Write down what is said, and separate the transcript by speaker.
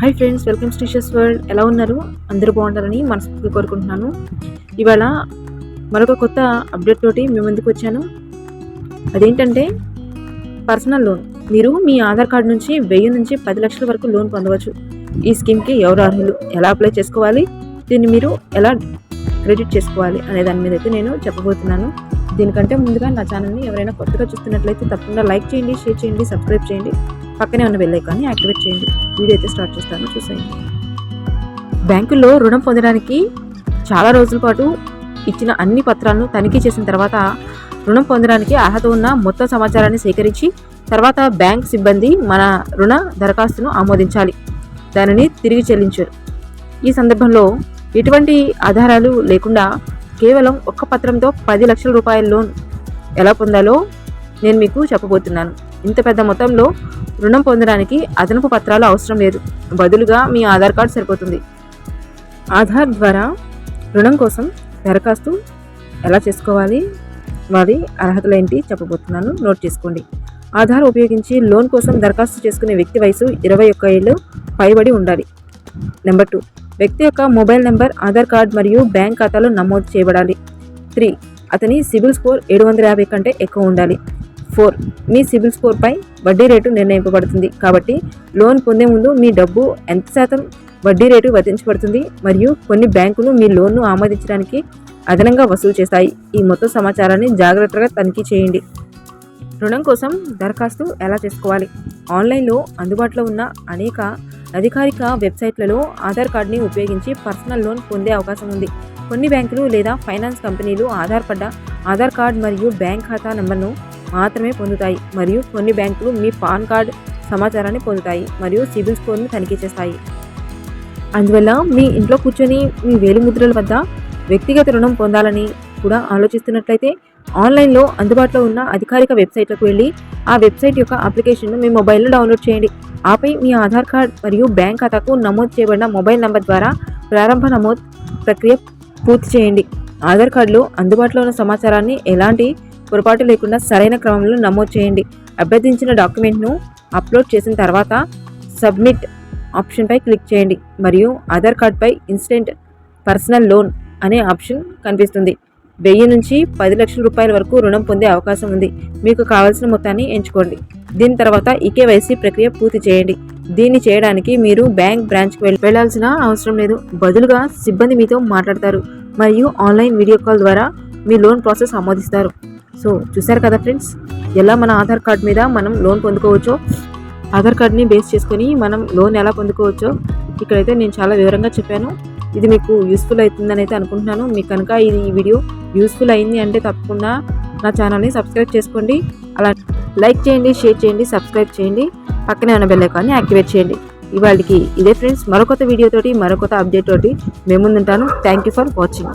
Speaker 1: Hi friends welcome స్టీషస్ world. ఎలా ఉన్నారు? అందరూ బాగుంటారని మనస్ఫూర్తిగా కోరుకుంటున్నాను. ఇవాళ మరొక కొత్త అప్డేట్ తోటి మీ ముందుకు వచ్చాను. అదేంటంటే పర్సనల్ లోన్. మీరు మీ ఆధార్ కార్డు నుంచి వెయ్యి నుంచి పది లక్షల వరకు లోన్ పొందవచ్చు. ఈ స్కీమ్కి ఎవరు అర్హులు? ఎలా అప్లై చేసుకోవాలి? దీన్ని మీరు ఎలా క్రెడిట్ చేసుకోవాలి? అనే దాని మీద అయితే నేను చెప్పబోతున్నాను. దీనికంటే ముందుగా నా ఛానల్ని ఎవరైనా కొత్తగా చూస్తున్నట్లయితే తప్పకుండా లైక్ చేయండి షేర్ చేయండి సబ్స్క్రైబ్ చేయండి. పక్కనే ఉన్న బెల్ ఐకాన్ని యాక్టివేట్ చేయండి. వీడియో అయితే స్టార్ట్ చేస్తాను చూసేయండి. బ్యాంకుల్లో రుణం పొందడానికి చాలా రోజుల పాటు ఇచ్చిన అన్ని పత్రాలను తనిఖీ చేసిన తర్వాత రుణం పొందడానికి అర్హత ఉన్న మొత్తం సమాచారాన్ని సేకరించి తర్వాత బ్యాంక్ సిబ్బంది మన రుణ దరఖాస్తును ఆమోదించాలి. దానిని తిరిగి చెల్లించారు. ఈ సందర్భంలో ఎటువంటి ఆధారాలు లేకుండా కేవలం ఒక్క పత్రంతో పది లక్షల రూపాయల లోన్ ఎలా పొందాలో నేను మీకు చెప్పబోతున్నాను. ఇంత పెద్ద మొత్తంలో రుణం పొందడానికి అదనపు పత్రాలు అవసరం లేదు. బదులుగా మీ ఆధార్ కార్డు సరిపోతుంది. ఆధార్ ద్వారా రుణం కోసం దరఖాస్తు ఎలా చేసుకోవాలి? వారి అర్హతలు ఏంటి చెప్పబోతున్నాను. నోట్ చేసుకోండి. ఆధార్ ఉపయోగించి లోన్ కోసం దరఖాస్తు చేసుకునే వ్యక్తి వయసు ఇరవై ఒక్క ఏళ్ళు పైబడి ఉండాలి. Number two. వ్యక్తి యొక్క మొబైల్ నెంబర్ ఆధార్ కార్డ్ మరియు బ్యాంక్ ఖాతాలో నమోదు చేయబడాలి. త్రీ అతని సిబిల్ స్కోర్ ఏడు వందల యాభై కంటే ఎక్కువ ఉండాలి. ఫోర్ మీ సిబిల్ స్కోర్పై వడ్డీ రేటు నిర్ణయింపబడుతుంది. కాబట్టి లోన్ పొందే ముందు మీ డబ్బు ఎంత శాతం వడ్డీ రేటు వర్తించబడుతుంది మరియు కొన్ని బ్యాంకులు మీ లోన్ను ఆమోదించడానికి అదనంగా వసూలు చేస్తాయి. ఈ మొత్తం సమాచారాన్ని జాగ్రత్తగా తనిఖీ చేయండి. రుణం కోసం దరఖాస్తు ఎలా చేసుకోవాలి? ఆన్లైన్లో అందుబాటులో ఉన్న అనేక అధికారిక వెబ్సైట్లలో ఆధార్ కార్డ్ని ఉపయోగించి పర్సనల్ లోన్ పొందే అవకాశం ఉంది. కొన్ని బ్యాంకులు లేదా ఫైనాన్స్ కంపెనీలు ఆధారపడ్డ ఆధార్ కార్డ్ మరియు బ్యాంక్ ఖాతా నెంబర్ను మాత్రమే పొందుతాయి మరియు కొన్ని బ్యాంకులు మీ పాన్ కార్డ్ సమాచారాన్ని పొందుతాయి మరియు సిబిల్ స్కోర్ను తనిఖీ చేస్తాయి. అందువల్ల మీ ఇంట్లో కూర్చొని మీ వేలిముద్రల వద్ద వ్యక్తిగత రుణం పొందాలని కూడా ఆలోచిస్తున్నట్లయితే ఆన్లైన్లో అందుబాటులో ఉన్న అధికారిక వెబ్సైట్లకు వెళ్ళి ఆ వెబ్సైట్ యొక్క అప్లికేషన్ను మీ మొబైల్లో డౌన్లోడ్ చేయండి. ఆపై మీ ఆధార్ కార్డ్ మరియు బ్యాంక్ ఖాతాకు నమోదు చేయబడిన మొబైల్ నంబర్ ద్వారా ప్రారంభ నమోదు ప్రక్రియ పూర్తి చేయండి. ఆధార్ కార్డులో అందుబాటులో ఉన్న సమాచారాన్ని ఎలాంటి పొరపాటు లేకుండా సరైన క్రమంలో నమోదు చేయండి. అభ్యర్థించిన డాక్యుమెంట్ను అప్లోడ్ చేసిన తర్వాత సబ్మిట్ ఆప్షన్పై క్లిక్ చేయండి. మరియు ఆధార్ కార్డ్పై ఇన్స్టెంట్ పర్సనల్ లోన్ అనే ఆప్షన్ కనిపిస్తుంది. వెయ్యి నుంచి పది లక్షల రూపాయల వరకు రుణం పొందే అవకాశం ఉంది. మీకు కావాల్సిన మొత్తాన్ని ఎంచుకోండి. దీని తర్వాత ఈకేవైసీ ప్రక్రియ పూర్తి చేయండి. దీన్ని చేయడానికి మీరు బ్యాంక్ బ్రాంచ్కి వెళ్ళి వెళ్ళాల్సిన అవసరం లేదు. బదులుగా సిబ్బంది మీతో మాట్లాడతారు మరియు ఆన్లైన్ వీడియో కాల్ ద్వారా మీ లోన్ ప్రాసెస్ ఆమోదిస్తారు. సో చూసారు కదా ఫ్రెండ్స్? ఎలా మన ఆధార్ కార్డ్ మీద మనం లోన్ పొందుకోవచ్చో? ఆధార్ కార్డ్ని బేస్ చేసుకొని మనం లోన్ ఎలా పొందుకోవచ్చో? ఇక్కడైతే నేను చాలా వివరంగా చెప్పాను. ఇది మీకు యూస్ఫుల్ అవుతుందని అయితే అనుకుంటున్నాను. మీకు కనుక ఇది ఈ వీడియో యూస్ఫుల్ అయింది అంటే తప్పకుండా నా ఛానల్ని సబ్స్క్రైబ్ చేసుకోండి. అలా లైక్ చేయండి షేర్ చేయండి సబ్స్క్రైబ్ చేయండి. పక్కనే ఉన్న బెల్ ఐకాన్ని యాక్టివేట్ చేయండి. ఇవాళకి ఇదే ఫ్రెండ్స్ మరొక వీడియోతోటి మరొక అప్డేట్ తోటి మేము ముందుంటాను. Thank you for watching